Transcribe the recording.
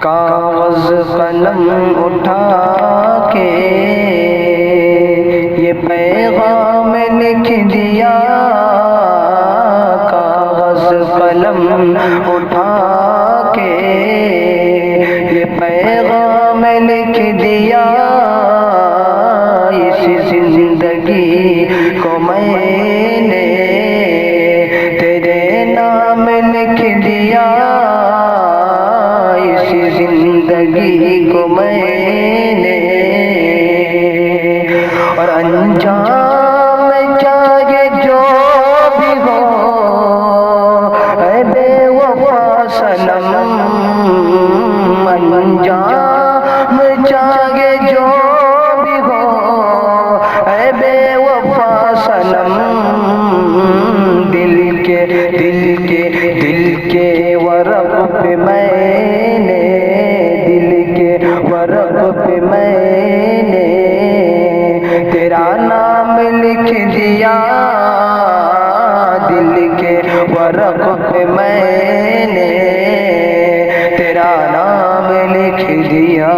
کاغذ قلم اٹھا کے یہ پیغام لکھ دیا۔ کاغذ قلم اٹھا کے یہ پیغام لکھ دیا۔ اس زندگی زندگی کو میں نے اور انجام چاہے جو بھی ہو۔ اے بے وفا سنم انجام چاہے جو بھی ہو۔ اے بے وفا سنم دل کے دل کے دل کے ورق پہ میں میں نے تیرا نام لکھ دیا دل کے ورق پہ میں نے تیرا نام لکھ دیا